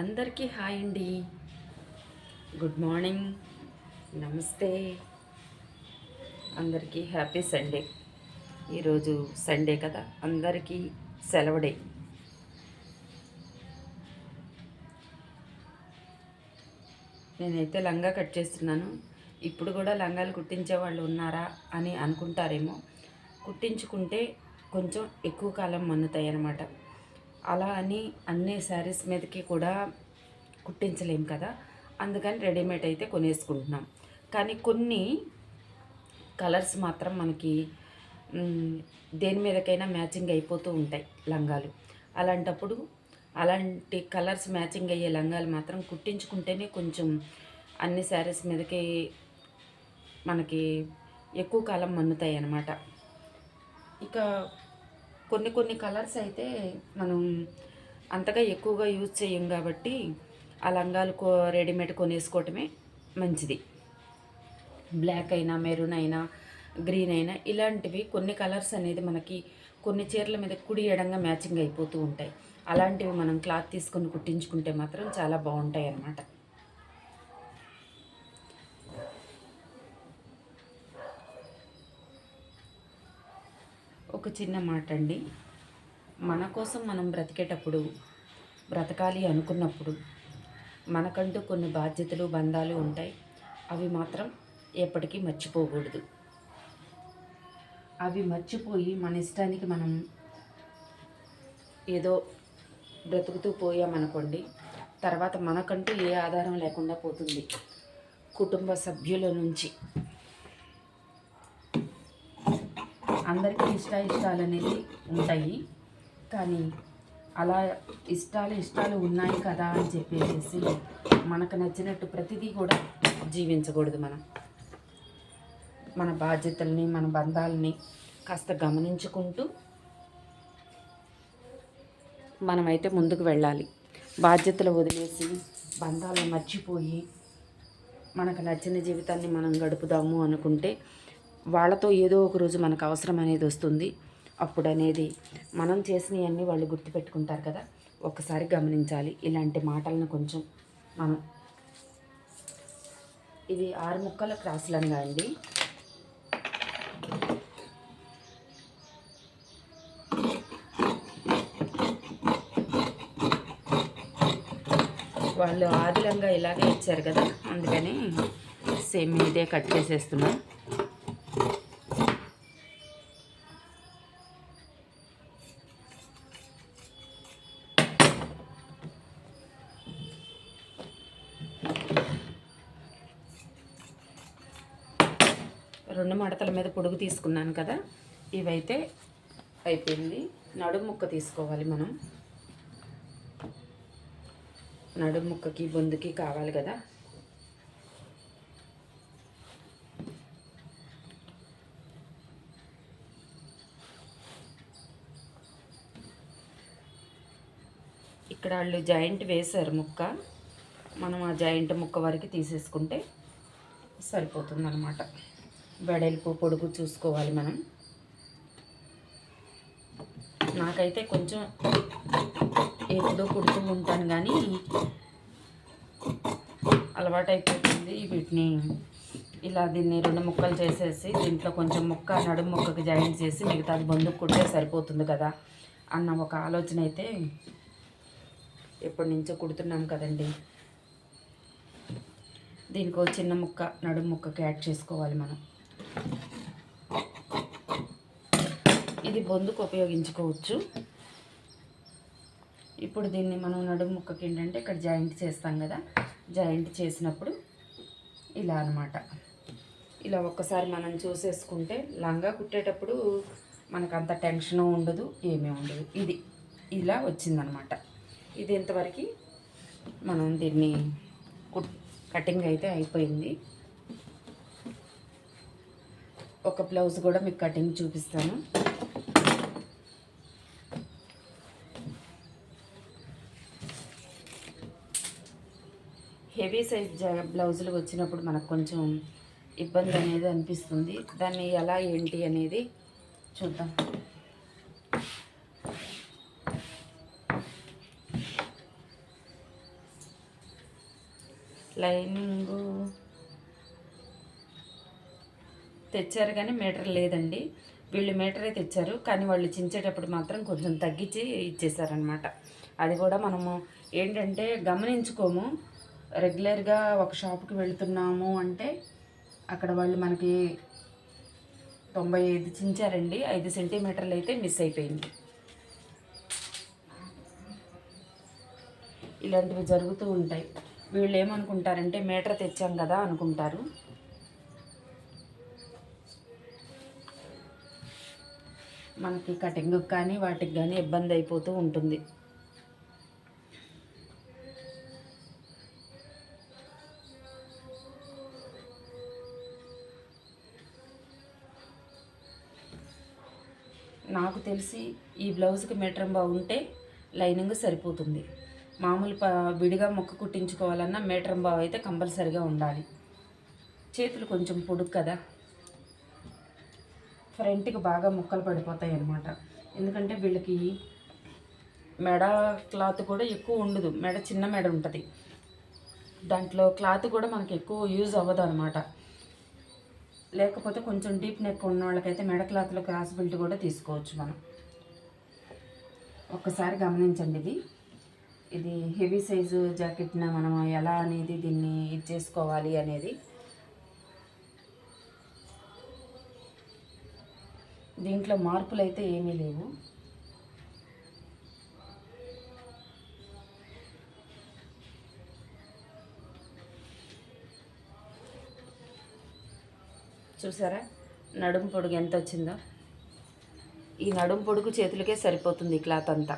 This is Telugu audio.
అందరికీ హాయ్ అండి. గుడ్ మార్నింగ్ నమస్తే. అందరికీ హ్యాపీ సండే ఈరోజు సండే కదా. అందరికీ సెలవు డే. నేనైతే లంగా కట్ చేస్తున్నాను. ఇప్పుడు కూడా లంగాలు కుట్టించే వాళ్ళు ఉన్నారా అని అనుకుంటారేమో. కుట్టించుకుంటే కొంచెం ఎక్కువ కాలం మన్నుతాయి అన్నమాట అలా అని అన్ని శారీస్ మీదకి కూడా కుట్టించలేం కదా. అందుకని రెడీమేడ్ అయితే కొనేసుకుంటున్నాం. కానీ కొన్ని కలర్స్ మాత్రం మనకి దేని మీదకైనా మ్యాచింగ్ అయిపోతూ ఉంటాయి లంగాలు. అలాంటప్పుడు అలాంటి కలర్స్ మ్యాచింగ్ అయ్యే లంగాలు మాత్రం కుట్టించుకుంటేనే కొంచెం అన్ని శారీస్ మీదకి మనకి ఎక్కువ కాలం మన్నుతాయి అన్నమాట. ఇక కొన్ని కొన్ని కలర్స్ అయితే మనం అంతగా ఎక్కువగా యూజ్ చేయం కాబట్టి ఆ లంగాలు కో రెడీమేడ్ కొనేసుకోవటమే మంచిది. బ్లాక్ అయినా మెరూన్ అయినా గ్రీన్ అయినా ఇలాంటివి కొన్ని కలర్స్ అనేది మనకి కొన్ని చీరల మీద కుడి ఎడంగా మ్యాచింగ్ అయిపోతూ ఉంటాయి. అలాంటివి మనం క్లాత్ తీసుకొని కుట్టించుకుంటే మాత్రం చాలా బాగుంటాయి అన్నమాట ఒక చిన్న మాట అండి మన కోసం మనం బ్రతికేటప్పుడు బ్రతకాలి అనుకున్నప్పుడు మనకంటూ కొన్ని బాధ్యతలు బంధాలు ఉంటాయి. అవి మాత్రం ఎప్పటికీ మర్చిపోకూడదు. అవి మర్చిపోయి మన ఇష్టానికి మనం ఏదో బ్రతుకుతూ పోయామనుకోండి తర్వాత మనకంటూ ఏ ఆధారం లేకుండా పోతుంది. కుటుంబ సభ్యుల నుంచి అందరికీ ఇష్ట ఇష్టాలు అనేది ఉంటాయి. కానీ అలా ఇష్టాలు ఇష్టాలు ఉన్నాయి కదా అని చెప్పేసి మనకు నచ్చినట్టు ప్రతిదీ కూడా జీవించకూడదు మనం. మన బాధ్యతల్ని మన బంధాలని కాస్త గమనించుకుంటూ మనమైతే ముందుకు వెళ్ళాలి. బాధ్యతలు వదిలేసి బంధాలను మర్చిపోయి మనకు నచ్చిన జీవితాన్ని మనం గడుపుదాము అనుకుంటే వాళ్ళతో ఏదో ఒక రోజు మనకు అవసరం అనేది వస్తుంది. అప్పుడు అనేది మనం చేసినవన్నీ వాళ్ళు గుర్తుపెట్టుకుంటారు కదా. ఒక్కసారి గమనించాలి. ఇలాంటి మాటలను కొంచెం మనం ఇది ఆరు ముక్కల క్రాసులంగా అండి. వాళ్ళు ఆదిలంగా ఇలాగే ఇచ్చారు కదా. అందుకని సేమ్ ఇదే కట్ చేసేస్తున్నాం. రెండు మడతల మీద పొడుగు తీసుకున్నాను కదా ఇవైతే అయిపోయింది. నడుము ముక్క తీసుకోవాలి మనం. నడుము ముక్కకి బొందుకి కావాలి కదా. ఇక్కడ వాళ్ళు జాయింట్ వేశారు ముక్క. మనం ఆ జాయింట్ ముక్క వరకు తీసేసుకుంటే సరిపోతుందన్నమాట. వెడల్పు పొడుగు చూసుకోవాలి మనం. నాకైతే కొంచెం ఎప్పుడో కుడుతూ ఉంటాను కానీ అలవాటు అయిపోతుంది వీటిని. ఇలా దీన్ని రెండు ముక్కలు చేసేసి దీంట్లో కొంచెం ముక్క నడుము ముక్కకి జాయిన్ చేసి మిగతా బొందుకు కుడితే సరిపోతుంది కదా అన్న ఒక ఆలోచన అయితే ఎప్పటి నుంచో కుడుతున్నాం కదండి. దీనికి చిన్న ముక్క నడుము ముక్కకి యాడ్ చేసుకోవాలి మనం. ఇది బొందుకు ఉపయోగించుకోవచ్చు. ఇప్పుడు దీన్ని మనం నడుము ముక్కకి ఏంటంటే ఇక్కడ జాయింట్ చేస్తాం కదా జాయింట్ చేసినప్పుడు ఇలా అన్నమాట. ఇలా ఒక్కసారి మనం చూసేసుకుంటే లంగా కుట్టేటప్పుడు మనకు అంత టెన్షన్ ఉండదు ఏమీ ఉండదు. ఇది ఇలా వచ్చిందనమాట ఇది ఇంతవరకు మనం దీన్ని కుట్ కటింగ్ అయితే అయిపోయింది. ఒక బ్లౌజ్ కూడా మీకు కటింగ్ చూపిస్తాను. హెవీ సైజ్ జ బ్లౌజులు వచ్చినప్పుడు మనకు కొంచెం ఇబ్బంది అనేది అనిపిస్తుంది. దాన్ని ఎలా ఏంటి అనేది చూద్దాం. లైనింగు తెచ్చారు కానీ మీటర్ లేదండి. వీళ్ళు మీటరే తెచ్చారు. కానీ వాళ్ళు చించేటప్పుడు మాత్రం కొంచెం తగ్గించి ఇచ్చేసారనమాట అది కూడా మనము ఏంటంటే గమనించుకోము. రెగ్యులర్గా ఒక షాప్కి వెళుతున్నాము అంటే అక్కడ వాళ్ళు మనకి తొంభై ఐదు చించారండి ఐదు సెంటీమీటర్లు అయితే మిస్ అయిపోయింది. ఇలాంటివి జరుగుతూ ఉంటాయి. వీళ్ళు ఏమనుకుంటారంటే మీటర్ తెచ్చాం కదా అనుకుంటారు. మనకి కటింగ్కి కానీ వాటికి కానీ ఇబ్బంది అయిపోతూ ఉంటుంది. నాకు తెలిసి ఈ బ్లౌజ్కి మీటర్ బాగుంటే లైనింగ్ సరిపోతుంది. మామూలు ప విడిగా మొక్క కుట్టించుకోవాలన్నా మీటర్ బావు అయితే కంపల్సరిగా ఉండాలి. చేతులు కొంచెం పొడుగు కదా? ఫ్రంట్కి బాగా ముక్కలు పడిపోతాయి అన్నమాట. ఎందుకంటే వీళ్ళకి మెడ క్లాత్ కూడా ఎక్కువ ఉండదు. మెడ చిన్న మెడ ఉంటుంది. దాంట్లో క్లాత్ కూడా మనకి ఎక్కువ యూజ్ అవ్వదు అనమాట లేకపోతే కొంచెం డీప్ నెక్ ఉన్న వాళ్ళకైతే మెడ క్లాత్లో క్రాస్ బెల్ట్ కూడా తీసుకోవచ్చు మనం. ఒక్కసారి గమనించండి ఇది. ఇది హెవీ సైజు జాకెట్న మనం ఎలా అనేది దీన్ని ఇది చేసుకోవాలి అనేది. దీంట్లో మార్పులు అయితే ఏమీ లేవు. చూసారా? నడుము పొడుగు ఎంత వచ్చిందో ఈ నడుము పొడుగు చేతులకే సరిపోతుంది ఈ క్లాత్ అంతా.